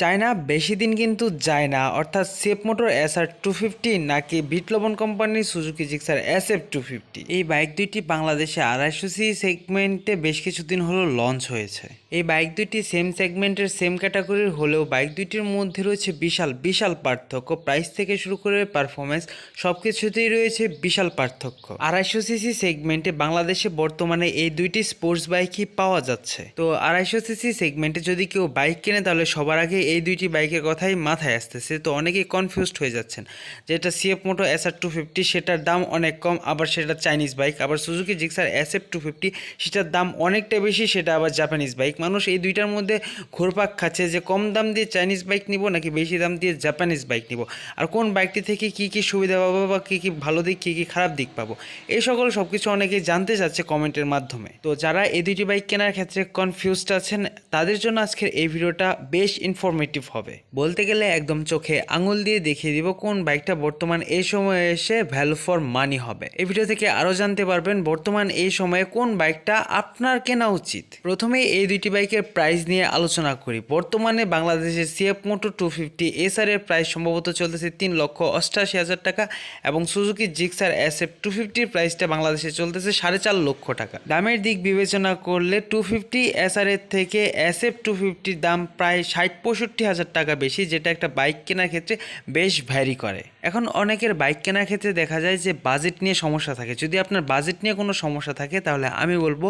China বেশি দিন কিন্তু যায় না। অর্থাৎ CF moto S R two fifty নাকি বিটলবন কোম্পানির Suzuki Gixxer S F two fifty এই বাইক দুইটি বাংলাদেশে আড়াইশো সি সেগমেন্টে বেশ কিছুদিন হলো লঞ্চ হয়েছে। এই বাইক দুইটি সেম সেগমেন্টের সেম ক্যাটাগরির হলেও বাইক দুইটির মধ্যে রয়েছে বিশাল বিশাল পার্থক্য। প্রাইস থেকে শুরু করে পারফরমেন্স সব কিছুতেই রয়েছে বিশাল পার্থক্য। আড়াইশো সিসি সেগমেন্টে বাংলাদেশে বর্তমানে এই দুইটি স্পোর্টস বাইকই পাওয়া যাচ্ছে। তো আড়াইশো সিসি সেগমেন্টে যদি কেউ বাইক কেনে, তাহলে সবার আগে এই দুইটি বাইকের কথাই মাথায় আসতেছে, তো অনেকেই কনফিউজড হয়ে যাচ্ছেন যেটা CF moto S R two fifty সেটার দাম অনেক কম, আবার সেটা চাইনিজ বাইক আবার Suzuki Gixxer S F two fifty সেটার দাম অনেকটা বেশি, সেটা আবার জাপানিজ বাইক মানুষ এই দুইটার মধ্যে ঘোরপাক খাচ্ছে যে কম দাম দিয়ে চাইনিজ বাইক নিব নাকি বেশি দাম দিয়ে জাপানিজ বাইক নিব? আর কোন বাইকটি থেকে কি কি সুবিধা পাবো বা কী কী ভালো দিক, কী কী খারাপ দিক পাবো? এই সকল সব কিছু অনেকেই জানতে চাচ্ছে কমেন্টের মাধ্যমে। তো যারা এই দুইটি বাইক কেনার ক্ষেত্রে কনফিউজড আছেন, তাদের জন্য আজকের এই ভিডিওটা বেশ ইনফরমেটিভ হবে। বলতে গেলে একদম চোখে আঙুল দিয়ে দেখিয়ে দিব কোন বাইকটা বর্তমান এই সময়ে এসে ভ্যালু ফর মানি হবে। এই ভিডিও থেকে আরও জানতে পারবেন বর্তমান এই সময়ে কোন বাইকটা আপনার কেনা উচিত। প্রথমে এই দুইটি বাইকের প্রাইস নিয়ে আলোচনা করি। বর্তমানে বাংলাদেশের CF moto two fifty SR এর প্রাইস সম্ভবত চলতেছে তিন লক্ষ অষ্টাশি হাজার টাকা এবং Suzuki Gixxer S F two ফিফটির প্রাইসটা বাংলাদেশে চলতেছে সাড়ে চার লক্ষ টাকা। দামের দিক বিবেচনা করলে টু ফিফটি এসআর এর থেকে এস এফ টু ফিফটির দাম প্রায় ষাট পঁয়ষট্টি হাজার টাকা বেশি যেটা একটা বাইক কেনার ক্ষেত্রে বেশ ভ্যারি করে। এখন অনেকের বাইক কেনার ক্ষেত্রে দেখা যায় যে বাজেট নিয়ে সমস্যা থাকে। যদি আপনার বাজেট নিয়ে কোনো সমস্যা থাকে, তাহলে আমি বলব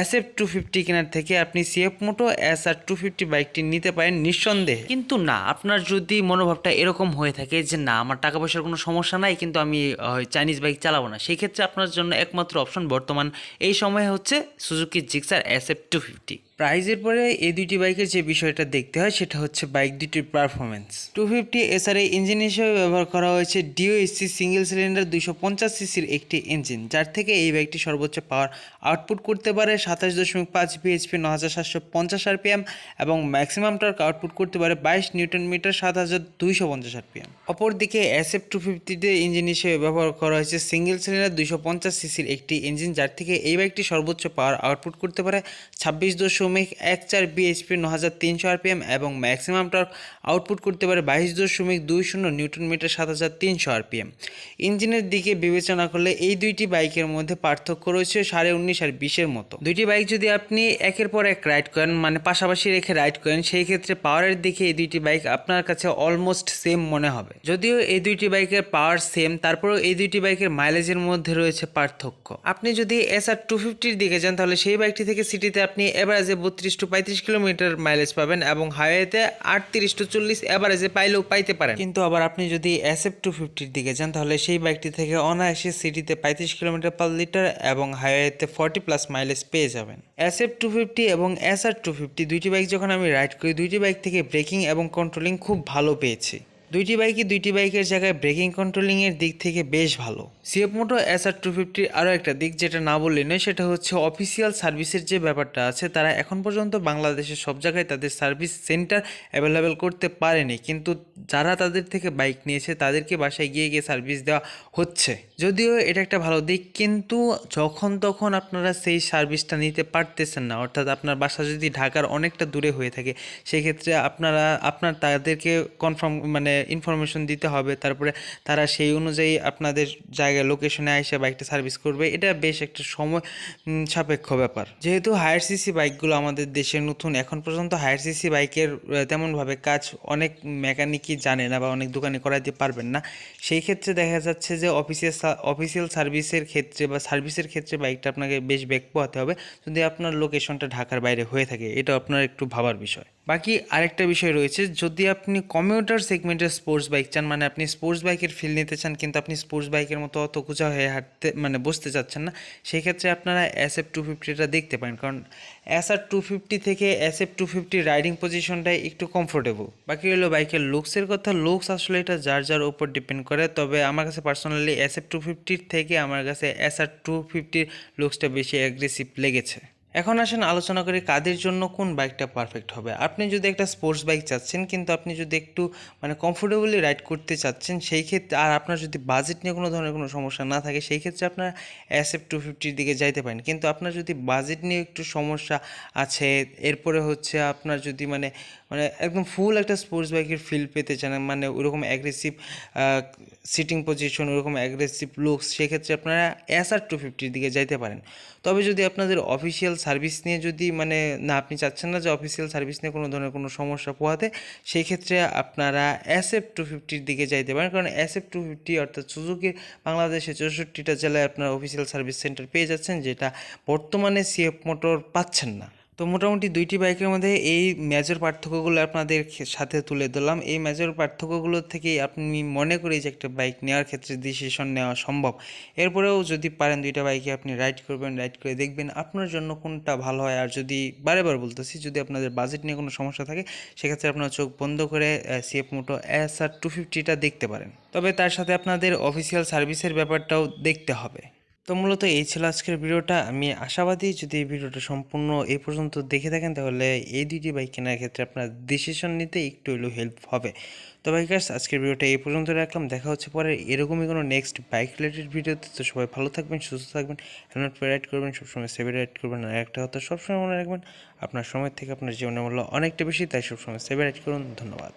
এস এফ টু ফিফটি কেনার থেকে আপনি CF moto S R two fifty বাইকটি নিতে পারেন নিঃসন্দেহে। কিন্তু না, আপনার যদি মনোভাবটা এরকম হয়ে থাকে যে না, আমার টাকা পয়সার কোনো সমস্যা নাই, কিন্তু আমি চাইনিজ বাইক চালাবো না, সেই ক্ষেত্রে আপনার জন্য একমাত্র অপশন বর্তমান এই সময়ে হচ্ছে Suzuki Gixxer S F two fifty প্রাইজের পরে এই দুইটি বাইকের যে বিষয়টা দেখতে হয়, সেটা হচ্ছে বাইক দুটির performance two fifty SR engine হিসেবে ব্যবহার করা হয়েছে ডিওএসসি সিঙ্গেল সিলিন্ডার দুইশো পঞ্চাশ সিসির একটি ইঞ্জিন, যার থেকে এই বাইকটি সর্বোচ্চ পাওয়ার আউটপুট করতে পারে সাতাশ দশমিক পাঁচ বিএইচপি ন হাজার সাতশো পঞ্চাশ আরপিএম এবং ম্যাক্সিমাম টর্ক আউটপুট করতে পারে বাইশ নিউটন মিটার সাত হাজার দুইশো পঞ্চাশ আরপিএম। অপরদিকে এস এফ টু ফিফটিতে ইঞ্জিন হিসেবে ব্যবহার করা হয়েছে সিঙ্গেল সিলিন্ডার দুইশো পঞ্চাশ সিসির একটি ইঞ্জিন, যার থেকে এই বাইকটি সর্বোচ্চ পাওয়ার আউটপুট করতে পারে ছাব্বিশ দশমিক এক চার বিএইচপি ন হাজার তিনশো আরপিএম এবং ম্যাক্সিমাম টর্ক আউটপুট করতে পারে বাইশ দশমিক দুই শূন্য নিউটন মিটার সাত হাজার তিনশো আরপিএম। ইঞ্জিনের দিকে বিবেচনা করলে এই দুইটি বাইকের মধ্যে পার্থক্য রয়েছে সাড়ে উনিশ আর বিশের মতো। দুইটি বাইক যদি আপনি একের পর এক রাইড করেন মানে পাশাপাশি রেখে রাইড করেন, সেই ক্ষেত্রে পাওয়ারের দিকে এই দুইটি বাইক আপনার কাছে অলমোস্ট সেম মনে হবে। যদিও এই দুইটি বাইকের পাওয়ার সেম তারপরেও এই দুইটি বাইকের মাইলেজের মধ্যে রয়েছে পার্থক্য। আপনি যদি এস আর টু ফিফটির দিকে যান, তাহলে সেই বাইকটি থেকে সিটিতে আপনি এভারেজে বত্রিশ টু পঁয়ত্রিশ কিলোমিটার মাইলেজ পাবেন এবং হাইওয়েতে আটত্রিশ টু চল্লিশ এভারেজে পাইলেও পাইতে পারেন। কিন্তু আবার আপনি যদি এস এফ টু ফিফটির দিকে যান, তাহলে সেই বাইকটি থেকে অনায়াসে সিটিতে পঁয়ত্রিশ কিলোমিটার পার লিটার এবং হাইওয়েতে ফর্টি প্লাস মাইলেজ পেয়ে যাবেন। এসএফ টু ফিফটি এবং এস আর টু ফিফটি দুইটি বাইক যখন আমি রাইড করি, দুইটি বাইক থেকে ব্রেকিং এবং কন্ট্রোলিং খুব ভালো পেয়েছি। দুইটি বাইকই দুইটি বাইকের জায়গায় ব্রেকিং কন্ট্রোলিংয়ের দিক থেকে বেশ ভালো। CF moto S R two ফিফটির আরও একটা দিক যেটা না বললে নয়, সেটা হচ্ছে অফিসিয়াল সার্ভিসের যে ব্যাপারটা আছে, তারা এখন পর্যন্ত বাংলাদেশের সব জায়গায় তাদের সার্ভিস সেন্টার অ্যাভেলেবেল করতে পারেনি। কিন্তু যারা তাদের থেকে বাইক নিয়েছে, তাদেরকে বাসায় গিয়ে গিয়ে সার্ভিস দেওয়া হচ্ছে। যদিও এটা একটা ভালো দিক, কিন্তু যখন তখন আপনারা সেই সার্ভিসটা নিতে পারতেছেন না, অর্থাৎ আপনার বাসা যদি ঢাকার অনেকটা দূরে হয়ে থাকে, সেক্ষেত্রে আপনারা, আপনার তাদেরকে কনফার্ম মানে ইনফরমেশন দিতে হবে, তারপরে তারা সেই অনুযায়ী আপনাদের জায়গায় লোকেশনে এসে বাইকটা সার্ভিস করবে। এটা বেশ একটা সময় সাপেক্ষ ব্যাপার। যেহেতু হায়ার সিসি বাইকগুলো আমাদের দেশে নতুন, এখন পর্যন্ত হায়ার সিসি বাইকের তেমনভাবে কাজ অনেক মেকানিকই জানে না বা অনেক দোকানে করাইতে পারবেন না। সেই ক্ষেত্রে দেখা যাচ্ছে যে অফিসিয়াল অফিসিয়াল সার্ভিসের ক্ষেত্রে বা সার্ভিসের ক্ষেত্রে বাইকটা আপনাকে বেশ বেগ পোহাতে হবে। যদি আপনার লোকেশনটা ঢাকার বাইরে হয়ে থাকে এটা আপনার একটু ভাবার বিষয়। বাকি আরেকটা বিষয় রয়েছে, যদি আপনি কমিউটার সেগমেন্টের স্পোর্টস বাইক চান মানে আপনি স্পোর্টস বাইকের ফিল নিতে চান, কিন্তু আপনি স্পোর্টস বাইকের মতো অত কুচা হয়ে হাঁটতে মানে বসতে চাচ্ছেন না সেই ক্ষেত্রে আপনারা এস এফ টু ফিফটিটা দেখতে পারেন। কারণ এস আর টু ফিফটি থেকে S F two fifty riding পজিশনটাই একটু কমফোর্টেবল বাকি হলো বাইকের লুকসের কথা। লুকস আসলে এটা যার যার উপর ডিপেন্ড করে। তবে আমার কাছে পার্সোনালি এস এফ টু ফিফটির থেকে আমার কাছে এস আর টু ফিফটির লুকসটা বেশি অ্যাগ্রেসিভ লেগেছে। এখন আসেন আলোচনা করি কাদের জন্য কোন বাইকটা পারফেক্ট হবে। আপনি যদি একটা স্পোর্টস বাইক চাচ্ছেন, কিন্তু আপনি যদি একটু মানে কমফোর্টেবলি রাইড করতে চাচ্ছেন, সেই ক্ষেত্রে, আর আপনার যদি বাজেট নিয়ে কোনো ধরনের কোনো সমস্যা না থাকে, সেই ক্ষেত্রে আপনার এস এফ টু ফিফটির দিকে যাইতে পারেন। কিন্তু আপনার যদি বাজেট নিয়ে একটু সমস্যা আছে, এরপরে হচ্ছে আপনার যদি মানে মানে একদম ফুল একটা স্পোর্টস বাইকের ফিল পেতে চান মানে ওরকম অ্যাগ্রেসিভ সিটিং পজিশন ওরকম অ্যাগ্রেসিভ লুকস সেক্ষেত্রে আপনারা এসআর টু ফিফটির দিকে যাইতে পারেন। তবে যদি আপনাদের অফিসিয়াল সার্ভিস নিয়ে যদি মানে না, আপনি চাচ্ছেন না যে অফিসিয়াল সার্ভিস নিয়ে কোনো ধরনের কোনো সমস্যা পোহাতে, সেই ক্ষেত্রে আপনারা এস এফ টু ফিফটির দিকে যাইতে পারেন। কারণ এস এফ টু ফিফটি অর্থাৎ সুযোগে বাংলাদেশে চৌষট্টিটা জেলায় আপনারা অফিসিয়াল সার্ভিস সেন্টার পেয়ে যাচ্ছেন, যেটা বর্তমানে সিএফ মোটর পাচ্ছেন না। তো মোটামুটি দুইটি বাইকের মধ্যে এই মেজর পার্থক্যগুলো আপনাদের সাথে তুলে ধরলাম। এই মেজর পার্থক্যগুলো থেকেই আপনি মনে করি যে একটা বাইক নেওয়ার ক্ষেত্রে ডিসিশন নেওয়া সম্ভব। এরপরেও যদি পারেন দুইটা বাইকে আপনি রাইড করবেন রাইড করে দেখবেন আপনার জন্য কোনটা ভালো হয়। আর যদি বারে বার বলতেছি, যদি আপনাদের বাজেট নিয়ে কোনো সমস্যা থাকে, সেক্ষেত্রে আপনার চোখ বন্ধ করে CF moto S R two ফিফটিটা দেখতে পারেন। তবে তার সাথে আপনাদের অফিসিয়াল সার্ভিসের ব্যাপারটাও দেখতে হবে। তো মূলত এই ছিল আজকের ভিডিওটা। আমি আশাবাদী যদি এই ভিডিওটা সম্পূর্ণ এই পর্যন্ত দেখে থাকেন, তাহলে এই দুইটি বাইক কেনার ক্ষেত্রে আপনার ডিসিশন নিতে একটু হলেও হেল্প হবে। তো বাইকার্স আজকের ভিডিওটা এই পর্যন্ত রাখলাম। দেখা হচ্ছে পরে এরকমই কোনো নেক্সট বাইক রিলেটেড ভিডিওতে। তো সবাই ভালো থাকবেন, সুস্থ থাকবেন হেলমেট পরে রাইড করবেন, সবসময় সেভে রাইড করবেন, আর একটা কথা সবসময় মনে রাখবেন, আপনার সময় থেকে আপনার জীবনের মূল্য অনেকটা বেশি, তাই সবসময় সেভে রাইড করুন। ধন্যবাদ।